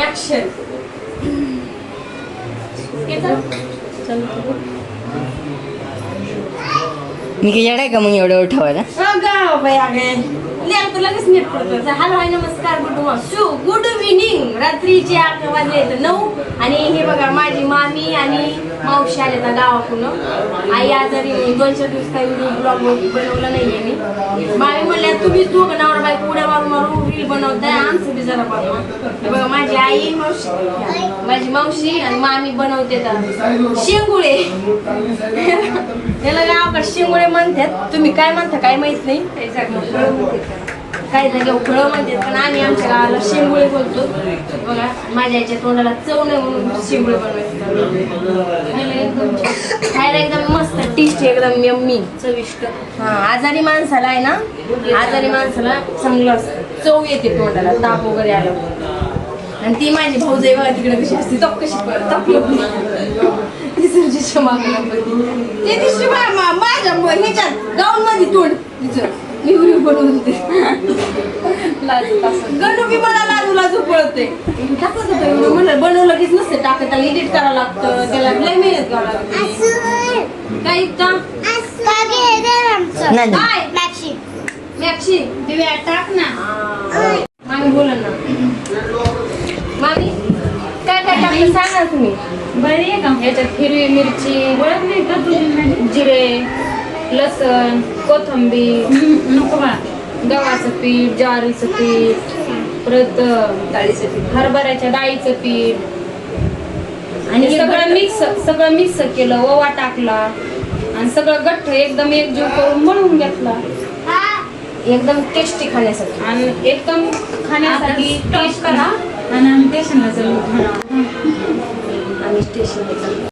Action मी काही येडाय का मग एवढं ठेवायला लेर तर लगेच नीट पडतो हॅलो हाय नमस्कार गुड शू गुड इव्हिनिंग. रात्रीचे अकरा वाजले तर नऊ. आणि हे बघा माझी मामी आणि मावशी आले तर गावाकडून. आई आजारी म्हणून दोन चार दिवस काही ब्लॉग बनवला नाहीये मी. मामी म्हणल्या तुम्ही दोघं नवरा बायको उड्या मारून जरा हे बघा माझी आई मावशी. माझी मावशी आणि मामी बनवते तर शेंगुळे. याला गावाकडे शिंगुळे म्हणतात. तुम्ही काय म्हणता काय माहीत नाही. काही जागा काही जागेवर फळं म्हणतात पण आम्ही आमच्या गावाला शेंगुळे बोलतो. बघा माझ्या याच्या तोंडाला चव नाही म्हणून शेंगुळे बनवायचे. खायला एकदम एकदम मस्त टेस्ट एकदम यम्मी चविष्ट. हा आजारी माणसाला आहे ना? आजारी माणसाला चांगलं असतं. चव येते तोंडाला ताप वगैरे आलं. आणि ती माझी भाऊजाई बघा तिकडे कशी असते तप कशी तपलं मागं ते दिसते मा- मा- माझ्या म- ह्याच्यात गाऊन मध्ये तोंड. तिचं मी उरी बनवून ते गणू मला लाजू लाजू पळते टाकत होतं एवढं म्हणलं बनवलं कीच नसते टाकत त्याला एडिट करावं लागतं. त्याला लय मेहनत लागते. काय? मॅक्सी दिव्या टाक ना. मामी बोला ना. मामी काय काय टाकलं सांगा तुम्ही. बरी आहे का? याच्यात हिरवी मिरची का तुझी जिरे लसण कोथंबीर. नको बा गव्हाचं पीठ ज्वारीचं पीठ परत डाळीचं पीठ. हरभऱ्याच्या डाळीचं पीठ. आणि सगळं मिक्स सगळं मिक्स केलं ओवा टाकला. आणि सगळं गठ्ठ एकदम एकजीव करून मळून घेतला. एकदम टेस्टी खाण्यासाठी. आणि एकदम खाण्यासाठी टेस्ट करा. आणि आम्ही स्टेशनला चाललो आम्ही स्टेशनला